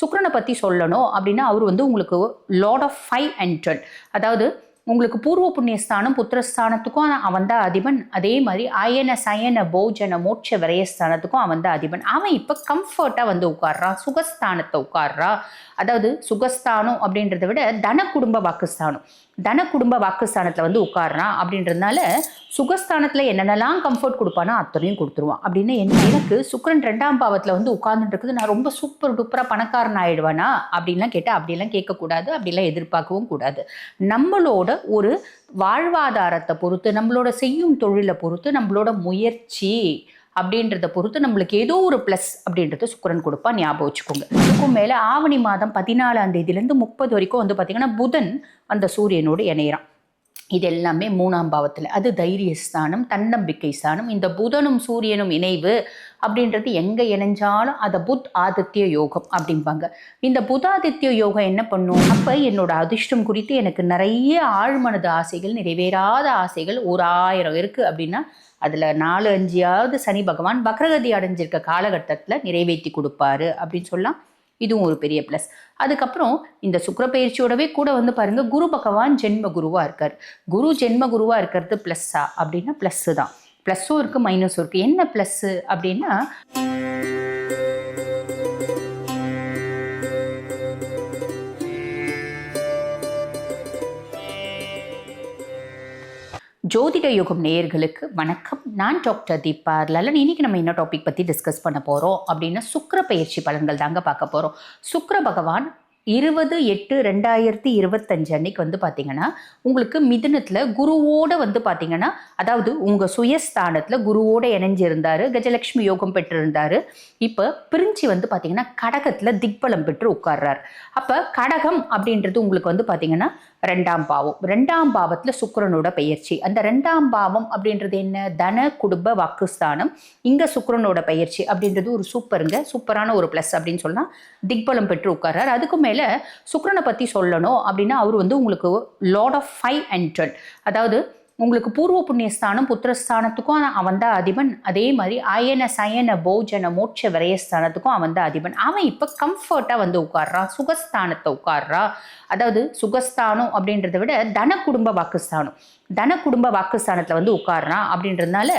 சுக்கரனை பற்றி சொல்லணும் அப்படின்னா அவர் வந்து உங்களுக்கு lord of five and twelve அதாவது உங்களுக்கு பூர்வ புண்ணியஸ்தானம் புத்திரஸ்தானத்துக்கும் அவன் தான் அதிபன். அதே மாதிரி அயன சயன போஜன மோட்ச விரயஸ்தானத்துக்கும் அவன் தான் அதிபன். அவன் இப்போ கம்ஃபர்ட்டாக வந்து உட்கார்றான் சுகஸ்தானத்தை உட்கார்றான் அதாவது சுகஸ்தானம் அப்படின்றத விட தன குடும்ப வாக்குஸ்தானம். தன குடும்ப வாக்குஸ்தானத்தில் வந்து உட்கார்றான் அப்படின்றதுனால சுகஸ்தானத்தில் என்னென்னலாம் கம்ஃபர்ட் கொடுப்பானோ அத்தனையும் கொடுத்துருவான். அப்படின்னு என்ன எனக்கு சுக்கிரன் ரெண்டாம் பாவத்தில் வந்து உட்கார்ந்துட்டு இருக்குது நான் ரொம்ப சூப்பர் டூப்பராக பணக்காரன் ஆயிடுவானா? அப்படின்லாம் கேட்டால் அப்படிலாம் கேட்கக்கூடாது அப்படிலாம் எதிர்பார்க்கவும் கூடாது. நம்மளோட ஒரு வாழ்வாதாரத்தை பொறுத்து நம்மளோட செய்யும் தொழிலை பொறுத்து நம்மளோட முயற்சி அப்படின்றத பொறுத்து நம்மளுக்கு ஏதோ ஒரு ப்ளஸ் அப்படின்றத சுக்கரன் கொடுப்பா ஞாபகம் வச்சுக்கோங்க. இதுக்கும் மேலே ஆவணி மாதம் பதினாலாம் தேதியிலேருந்து முப்பது வரைக்கும் வந்து பார்த்திங்கன்னா புதன் அந்த சூரியனோடு இணையிறான். இது எல்லாமே மூணாம் பாவத்தில். அது தைரிய ஸ்தானம் தன்னம்பிக்கை ஸ்தானம். இந்த புதனும் சூரியனும் இணைவு அப்படின்றது எங்கே இணைஞ்சாலும் அதை புத் ஆதித்ய யோகம் அப்படிம்பாங்க. இந்த புதாதித்ய யோகம் என்ன பண்ணும்? அப்போ என்னோட அதிர்ஷ்டம் குறித்து எனக்கு நிறைய ஆழ்மனது ஆசைகள் நிறைவேறாத ஆசைகள் ஒரு ஆயிரம் இருக்குது அப்படின்னா அதில் நாலு அஞ்சாவது சனி பகவான் பக்ரகதி அடைஞ்சிருக்க காலகட்டத்தில் நிறைவேற்றி கொடுப்பாரு அப்படின்னு சொல்லலாம். இதுவும் ஒரு பெரிய ப்ளஸ் அதுக்கப்புறம் இந்த சுக்கிர பயிற்சியோடவே கூட வந்து பாருங்க குரு பகவான் ஜென்ம குருவா இருக்கார். குரு ஜென்ம குருவா இருக்கிறது ப்ளஸ்ஸா அப்படின்னா ப்ளஸ்ஸு தான். ப்ளஸ்ஸும் இருக்கு மைனஸும் இருக்கு. என்ன ப்ளஸ்ஸு அப்படின்னா ஜோதிட யுகம் நேயர்களுக்கு வணக்கம். நான் டாக்டர் தீபா லலன். இன்றைக்கி நம்ம என்ன டாபிக் பற்றி டிஸ்கஸ் பண்ண போகிறோம் அப்படின்னா சுக்கிர பயிற்சி பலன்கள் தாங்க பார்க்க போகிறோம் சுக்கர பகவான் இருபது எட்டு ரெண்டாயிரத்தி இருபத்தஞ்சு அன்னைக்கு வந்து பார்த்தீங்கன்னா உங்களுக்கு மிதுனத்தில் குருவோட வந்து பார்த்தீங்கன்னா அதாவது உங்கள் சுயஸ்தானத்தில் குருவோடு இணைஞ்சிருந்தார் கஜலட்சுமி யோகம் பெற்றிருந்தார். இப்போ பிரிஞ்சு வந்து பார்த்தீங்கன்னா கடகத்தில் திக்பலம் பெற்று உட்கார்றார். அப்போ கடகம் அப்படின்றது உங்களுக்கு வந்து பார்த்தீங்கன்னா ரெண்டாம் பாவம். ரெண்டாம் பாவத்தில் சுக்கரனோட பயிற்சி அந்த ரெண்டாம் பாவம் அப்படின்றது என்ன? தன குடும்ப வாக்குஸ்தானம். இங்கே சுக்கரனோட பயிற்சி அப்படின்றது ஒரு சூப்பருங்க சூப்பரான ஒரு ப்ளஸ் அப்படின்னு சொன்னால் திக்பலம் பெற்று உட்கார்றார். அதுக்கு மேலே சுக்கரனை பற்றி சொல்லணும் அப்படின்னா அவர் வந்து உங்களுக்கு lord of five and twelve அதாவது உங்களுக்கு பூர்வ புண்ணியஸ்தானம் புத்திரஸ்தானத்துக்கும் அவன் தான் அதிபன். அதே மாதிரி அயன சயன போஜன மோட்ச விரயஸ்தானத்துக்கும் அவன் தான் அதிபன். அவன் இப்போ கம்ஃபர்ட்டாக வந்து உட்கார்றான் சுகஸ்தானத்தை உட்கார்றான் அதாவது சுகஸ்தானம் அப்படின்றத விட தன குடும்ப வாக்குஸ்தானம். தன குடும்ப வாக்குஸ்தானத்தில் வந்து உட்கார்றான் அப்படின்றதுனால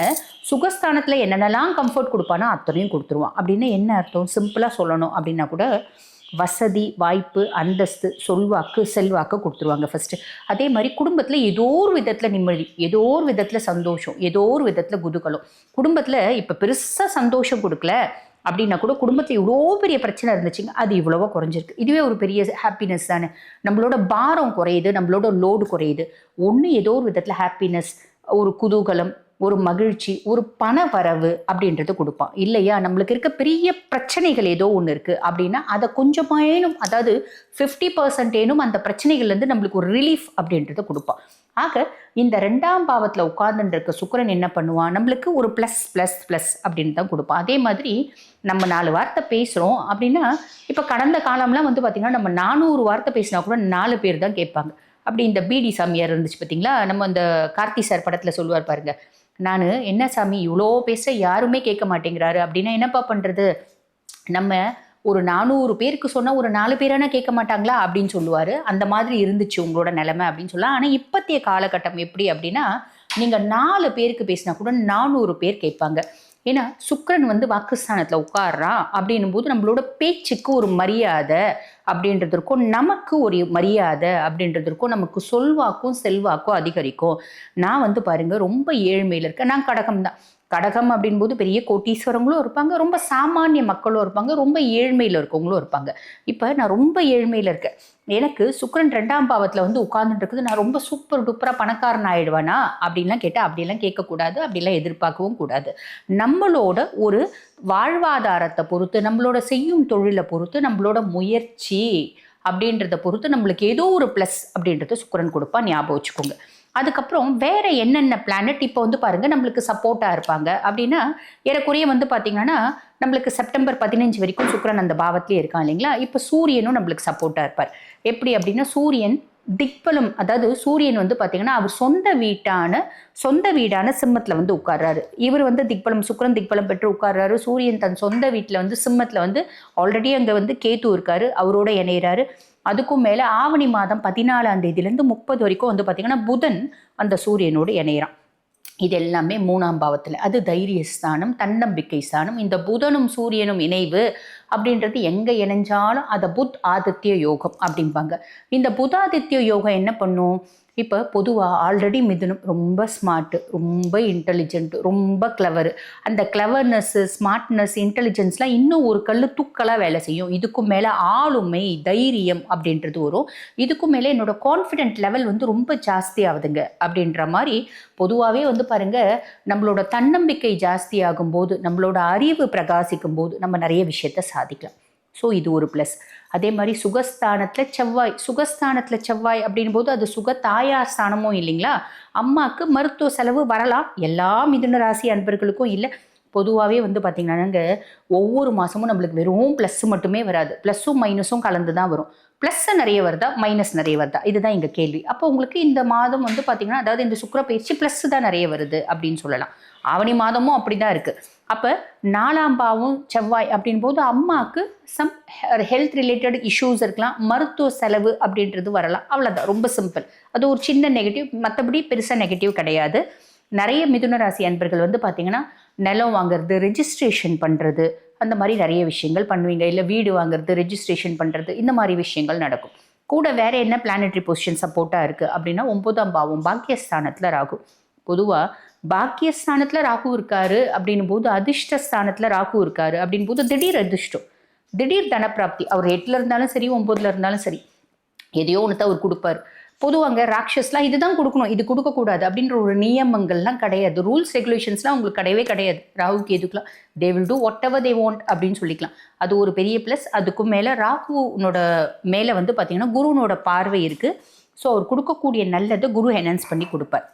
சுகஸ்தானத்தில் என்னென்னலாம் கம்ஃபர்ட் கொடுப்பானோ அத்தனையும் கொடுத்துருவான். அப்படின்னு என்ன அர்த்தம்? சிம்பிளாக சொல்லணும் அப்படின்னா கூட வசதி வாய்ப்பு அந்தஸ்து சொல்வாக்கு செல்வாக்கு கொடுத்துருவாங்க ஃபஸ்ட்டு அதே மாதிரி குடும்பத்தில் ஏதோ ஒரு விதத்தில் நிம்மதி ஏதோ ஒரு விதத்தில் சந்தோஷம் ஏதோ ஒரு விதத்தில் குதுகலம். குடும்பத்தில் இப்போ பெருசாக சந்தோஷம் கொடுக்கல அப்படின்னா கூட குடும்பத்தில் இவ்வளோ பெரிய பிரச்சனை இருந்துச்சுங்க அது இவ்வளவோ குறைஞ்சிருக்கு. இதுவே ஒரு பெரிய ஹாப்பினஸ் தானே. நம்மளோட பாரம் குறையுது நம்மளோட லோடு குறையுது. ஒன்று ஏதோ ஒரு விதத்தில் ஹாப்பினஸ் ஒரு குதூகலம் ஒரு மகிழ்ச்சி ஒரு பண வரவு அப்படின்றது கொடுப்பான். இல்லையா? நம்மளுக்கு இருக்க பெரிய பிரச்சனைகள் ஏதோ ஒன்று இருக்குது அப்படின்னா அதை கொஞ்சமாயினும் அதாவது ஃபிஃப்டி பர்சன்டேனும் அந்த பிரச்சனைகள்லேருந்து நம்மளுக்கு ஒரு ரிலீஃப் அப்படின்றத கொடுப்பான். ஆக இந்த ரெண்டாம் பாவத்தில் உட்கார்ந்துருக்க இருக்க சுக்கிரன் என்ன பண்ணுவான்? நம்மளுக்கு ஒரு ப்ளஸ் ப்ளஸ் ப்ளஸ் அப்படின்னு தான் கொடுப்பான். அதே மாதிரி நம்ம நாலு வார்த்தை பேசுகிறோம் அப்படின்னா இப்போ கடந்த காலம்லாம் வந்து பார்த்திங்கன்னா நம்ம நானூறு வார்த்தை பேசினா கூட நாலு பேர் தான் கேட்பாங்க. அப்படி இந்த பிடி சாமியார் இருந்துச்சு பார்த்தீங்களா நம்ம இந்த கார்த்தி சார் படத்தில் சொல்லுவார் பாருங்கள் நான் என்ன சாமி இவ்வளோ பேச யாருமே கேட்க மாட்டேங்கிறாரு. அப்படின்னா என்னப்பா பண்ணுறது நம்ம ஒரு நானூறு பேருக்கு சொன்னால் ஒரு நாலு பேரானா கேட்க மாட்டாங்களா? அப்படின்னு சொல்லுவார். அந்த மாதிரி இருந்துச்சு உங்களோட நிலைமை அப்படின்னு சொல்லலாம். ஆனால் இப்பத்திய காலகட்டம் எப்படி அப்படின்னா நீங்கள் நாலு பேருக்கு பேசினா கூட நானூறு பேர் கேட்பாங்க. ஏன்னா சுக்கரன் வந்து வாக்குஸ்தானத்தில் உட்கார்றான் அப்படின்னும் போது நம்மளோட பேச்சுக்கு ஒரு மரியாதை அப்படின்றதற்கும் நமக்கு ஒரு மரியாதை அப்படின்றதற்கும் நமக்கு சொல்வாக்கும் செல்வாக்கும் அதிகரிக்கும். நான் வந்து பாருங்க ரொம்ப ஏழ்மையில் இருக்கேன். நான் கடகம் தான். கடகம் அப்படின்போது பெரிய கோட்டீஸ்வரங்களும் இருப்பாங்க. ரொம்ப சாமானிய மக்களும் இருப்பாங்க. ரொம்ப ஏழ்மையில் இருக்கவங்களும் இருப்பாங்க. இப்போ நான் ரொம்ப ஏழ்மையில் இருக்கேன். எனக்கு சுக்கரன் ரெண்டாம் பாவத்தில் வந்து உட்கார்ந்துட்டு இருக்குது. நான் ரொம்ப சூப்பர் டூப்பராக பணக்காரன் ஆயிடுவானா? அப்படின்லாம் கேட்டால் அப்படிலாம் கேட்கக்கூடாது. அப்படிலாம் எதிர்பார்க்கவும் கூடாது. நம்மளோட ஒரு வாழ்வாதாரத்தை பொறுத்து நம்மளோட செய்யும் தொழிலை பொறுத்து நம்மளோட முயற்சி அப்படின்றத பொறுத்து நம்மளுக்கு ஏதோ ஒரு ப்ளஸ் அப்படின்றத சுக்கரன் கொடுப்பா ஞாபகம் வச்சுக்கோங்க. அதுக்கப்புறம் வேற என்னென்ன பிளானட் இப்போ வந்து பாருங்க நம்மளுக்கு சப்போர்ட்டாக இருப்பாங்க அப்படின்னா ஏறக்குறைய வந்து பார்த்தீங்கன்னா நம்மளுக்கு செப்டம்பர் பதினஞ்சு வரைக்கும் சுக்கரன் அந்த பாவத்திலே இருக்கான் இல்லைங்களா? இப்போ சூரியனும் நம்மளுக்கு சப்போர்ட்டாக இருப்பார். எப்படி அப்படின்னா சூரியன் திக்பலம் அதாவது சூரியன் வந்து பார்த்தீங்கன்னா அவர் சொந்த வீட்டான சொந்த வீடான சிம்மத்தில் வந்து உட்கார்றாரு. இவர் வந்து திக்பலம் சுக்கரன் திக்பலம் பெற்று உட்கார்றாரு. சூரியன் தன் சொந்த வீட்டில் வந்து சிம்மத்தில் வந்து ஆல்ரெடி அங்கே வந்து கேத்து இருக்காரு அவரோட இணையிறாரு. அதுக்கும் மேலே ஆவணி மாதம் பதினாலாம் தேதியிலேருந்து முப்பது வரைக்கும் வந்து பார்த்தீங்கன்னா புதன் அந்த சூரியனோடு இணையிறான். இது எல்லாமே மூணாம் பாவத்தில். அது தைரிய ஸ்தானம் தன்னம்பிக்கை ஸ்தானம். இந்த புதனும் சூரியனும் இணைவு. அப்படின்றது எங்கே இணைஞ்சாலும் அதை புத் ஆதித்ய யோகம் அப்படிம்பாங்க. இந்த புதாதித்ய யோகம் என்ன பண்ணும்? இப்போ பொதுவாக ஆல்ரெடி மிதுனம் ரொம்ப ஸ்மார்ட்டு ரொம்ப இன்டெலிஜென்ட்டு ரொம்ப கிளவரு அந்த கிளவர்னஸ்ஸு ஸ்மார்ட்னஸ் இன்டெலிஜென்ஸ்லாம் இன்னும் ஒரு கல் தூக்கலாக வேலை செய்யும். இதுக்கும் மேலே ஆளுமை தைரியம் அப்படின்றது வரும். இதுக்கும் மேலே என்னோட கான்ஃபிடென்ட் லெவல் வந்து ரொம்ப ஜாஸ்தி ஆகுதுங்க அப்படின்ற மாதிரி பொதுவாகவே வந்து பாருங்கள் நம்மளோட தன்னம்பிக்கை ஜாஸ்தி ஆகும்போது நம்மளோட அறிவு பிரகாசிக்கும் போது நம்ம நிறைய விஷயத்த சாதிக்கலாம். ஸோ இது ஒரு ப்ளஸ் அதே மாதிரி சுகஸ்தானத்தில் செவ்வாய். சுகஸ்தானத்தில் செவ்வாய் அப்படின் போது அது சுக தாயார் ஸ்தானமும் இல்லைங்களா? அம்மாவுக்கு மருத்துவ செலவு வரலாம். எல்லா மிதுன ராசி அன்பர்களுக்கும் இல்லை. பொதுவாகவே வந்து பார்த்திங்கன்னாங்க ஒவ்வொரு மாதமும் நம்மளுக்கு வெறும் ப்ளஸ் மட்டுமே வராது. ப்ளஸ்ஸும் மைனஸும் கலந்து தான் வரும். ப்ளஸ்ஸு நிறைய வருதா? மைனஸ் நிறைய வருதா? இதுதான் எங்கள் கேள்வி. அப்போ உங்களுக்கு இந்த மாதம் வந்து பார்த்திங்கன்னா அதாவது இந்த சுக்கர பயிற்சி ப்ளஸ் தான் நிறைய வருது அப்படின்னு சொல்லலாம். ஆவணி மாதமும் அப்படி தான் இருக்குது அப்போ நாலாம் பாவம் செவ்வாய் அப்படின் போது அம்மாவுக்கு சம் ஹெல்த் ரிலேட்டட் இஷ்யூஸ் இருக்கலாம். மருத்துவ செலவு அப்படின்றது வரலாம். அவ்வளோதான் ரொம்ப சிம்பிள் அது ஒரு சின்ன நெகட்டிவ் மற்றபடி பெருசாக நெகட்டிவ் கிடையாது. நிறைய மிதுன ராசி அன்பர்கள் வந்து பார்த்தீங்கன்னா நிலம் வாங்குறது ரெஜிஸ்ட்ரேஷன் பண்ணுறது அந்த மாதிரி நிறைய விஷயங்கள் பண்ணுவீங்க. இல்லை வீடு வாங்குறது ரெஜிஸ்ட்ரேஷன் பண்ணுறது இந்த மாதிரி விஷயங்கள் நடக்கும். கூட வேற என்ன பிளானட்ரி பொசிஷன் சப்போர்ட்டாக இருக்குது அப்படின்னா ஒம்பதாம் பாவம் பாக்கியஸ்தானத்தில் ராகும் பொதுவாக பாக்கியஸ்தானத்தில் ராகு இருக்காரு அப்படின்னும் போது அதிர்ஷ்டஸ்தானத்தில் ராகு இருக்காரு அப்படின் போது திடீர் அதிர்ஷ்டம். திடீர் தனப்பிராப்தி. அவர் எட்டில் இருந்தாலும் சரி ஒம்போதில் இருந்தாலும் சரி. எதையோ ஒன்று அவர் கொடுப்பாரு. பொதுவாங்க ராட்சஸ்லாம் இதுதான் கொடுக்கணும். இது கொடுக்கக்கூடாது அப்படின்ற ஒரு நியமங்கள்லாம் கிடையாது. ரூல்ஸ் ரெகுலேஷன்ஸ்லாம் உங்களுக்கு கிடையவே கிடையாது. ராகுக்கு எதுக்குலாம்? தே will do whatever they want அப்படின்னு சொல்லிக்கலாம். அது ஒரு பெரிய ப்ளஸ் அதுக்கும் மேலே ராகுனோட மேலே வந்து பார்த்தீங்கன்னா குருனோட பார்வை இருக்குது ஸோ அவர் கொடுக்கக்கூடிய நல்லதை குரு என்ஹான்ஸ் பண்ணி கொடுப்பார்.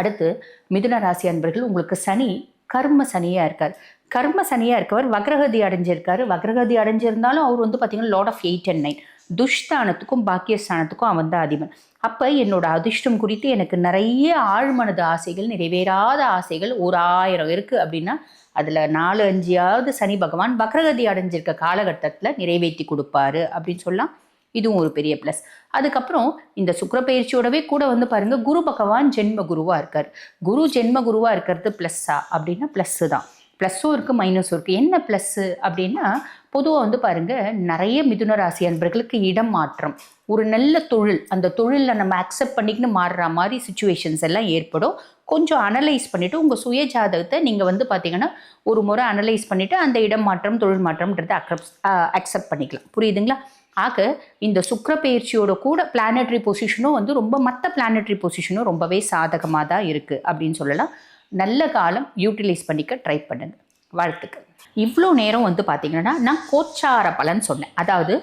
அடுத்து மிதுன ராசி அன்பர்கள் உங்களுக்கு சனி கர்ம சனியாக இருக்கார். கர்ம சனியாக இருக்கவர் வக்ரகதி அடைஞ்சிருக்காரு. வக்ரகதி அடைஞ்சிருந்தாலும் அவர் வந்து பார்த்தீங்கன்னா lord of eight and nine துஷ்தானத்துக்கும் பாக்கியஸ்தானத்துக்கும் அவன் தான் அதிபன். அப்போ என்னோட அதிர்ஷ்டம் குறித்து எனக்கு நிறைய ஆழ்மனது ஆசைகள் நிறைவேறாத ஆசைகள் ஒரு ஆயிரம் இருக்குது அப்படின்னா அதில் நாலு அஞ்சாவது சனி பகவான் வக்ரகதி அடைஞ்சிருக்க காலகட்டத்தில் நிறைவேற்றி கொடுப்பாரு அப்படின்னு சொல்லலாம். இதுவும் ஒரு பெரிய ப்ளஸ் அதுக்கப்புறம் இந்த சுக்கரப்பயிற்சியோடவே கூட வந்து பாருங்க குரு பகவான் ஜென்ம குருவாக இருக்கார். குரு ஜென்ம குருவாக இருக்கிறது ப்ளஸ்ஸா அப்படின்னா ப்ளஸ்ஸு தான். ப்ளஸ்ஸும் இருக்குது மைனஸும் இருக்குது என்ன ப்ளஸ்ஸு அப்படின்னா பொதுவாக வந்து பாருங்க நிறைய மிதுன ராசி அன்பர்களுக்கு இடம் மாற்றம். ஒரு நல்ல தொழில் அந்த தொழிலில் நம்ம அக்செப்ட் பண்ணிக்கின்னு மாறுற மாதிரி சுச்சுவேஷன்ஸ் எல்லாம் ஏற்படும். கொஞ்சம் அனலைஸ் பண்ணிவிட்டு உங்கள் சுய ஜாதகத்தை நீங்கள் வந்து பார்த்தீங்கன்னா ஒரு முறை அனலைஸ் பண்ணிவிட்டு அந்த இடம் மாற்றம் தொழில் மாற்றம்ன்றதை அக்செப்ட் அக்செப்ட் பண்ணிக்கலாம். புரியுதுங்களா? ஆக இந்த சுக்கர பயிற்சியோட கூட பிளானட்ரி பொசிஷனும் வந்து ரொம்ப மற்ற பிளானட்ரி பொசிஷனும் ரொம்பவே சாதகமாக தான் இருக்குது அப்படின்னு சொல்லலாம். நல்ல காலம் யூட்டிலைஸ் பண்ணிக்க ட்ரை பண்ணுங்க. வாழ்த்துக்கள். இவ்வளோ நேரம் வந்து பார்த்தீங்கன்னா நான் கோச்சார பலன் சொன்னேன். அதாவது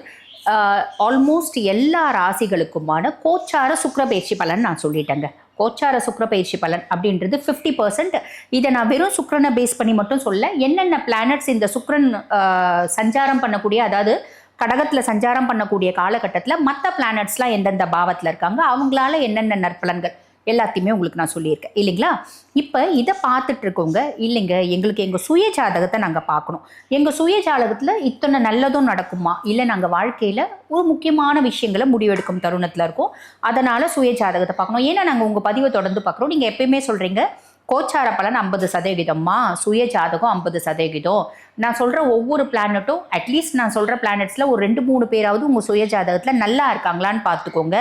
ஆல்மோஸ்ட் எல்லா ராசிகளுக்குமான கோச்சார சுக்கர பயிற்சி பலன் நான் சொல்லிட்டேங்க. கோச்சார சுக்கர பயிற்சி பலன் அப்படின்றது ஃபிஃப்டி பர்சன்ட் இதை நான் வெறும் சுக்கரனை பேஸ் பண்ணி மட்டும் சொல்ல என்னென்ன பிளானட்ஸ் இந்த சுக்கரன் சஞ்சாரம் பண்ணக்கூடிய அதாவது கடகத்தில் சஞ்சாரம் பண்ணக்கூடிய காலகட்டத்தில் மற்ற பிளானட்ஸ்லாம் எந்தெந்த பாவத்தில் இருக்காங்க அவங்களால என்னென்ன நற்பலன்கள் எல்லாத்தையுமே உங்களுக்கு நான் சொல்லியிருக்கேன். இல்லைங்களா? இப்போ இதை பார்த்துட்டு இருக்கோங்க. இல்லைங்க எங்களுக்கு எங்கள் சுய ஜாதகத்தை நாங்கள் பார்க்கணும். எங்கள் சுய ஜாதகத்தில் இத்தனை நல்லதும் நடக்குமா? இல்லை நாங்கள் வாழ்க்கையில் ஒரு முக்கியமான விஷயங்களை முடிவெடுக்கும் தருணத்தில் இருக்கோம். அதனால் சுய ஜாதகத்தை பார்க்கணும். ஏன்னா நாங்கள் உங்கள் பதிவை தொடர்ந்து பார்க்குறோம். நீங்கள் எப்பயுமே சொல்கிறீங்க கோச்சார பலன் ஐம்பது சதவிகிதம்மா சுய ஜாதகம் ஐம்பது சதவிகிதம். நான் சொல்கிற ஒவ்வொரு பிளானட்டும் அட்லீஸ்ட் நான் சொல்கிற பிளானட்ஸில் ஒரு ரெண்டு மூணு பேராவது உங்கள் சுய ஜாதகத்தில் நல்லா இருக்காங்களான்னு பார்த்துக்கோங்க.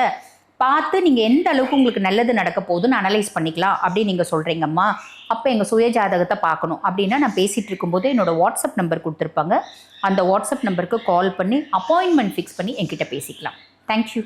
பார்த்து நீங்கள் எந்த அளவுக்கு உங்களுக்கு நல்லது நடக்க போகுதுன்னு அனலைஸ் பண்ணிக்கலாம் அப்படின்னு நீங்கள் சொல்கிறீங்கம்மா அப்போ எங்கள் சுய ஜாதகத்தை பார்க்கணும் அப்படின்னா நான் பேசிகிட்டு இருக்கும்போது என்னோடய வாட்ஸ்அப் நம்பர் கொடுத்துருப்பாங்க. அந்த வாட்ஸ்அப் நம்பருக்கு கால் பண்ணி அப்பாயின்மெண்ட் ஃபிக்ஸ் பண்ணி என்கிட்ட பேசிக்கலாம். தேங்க்யூ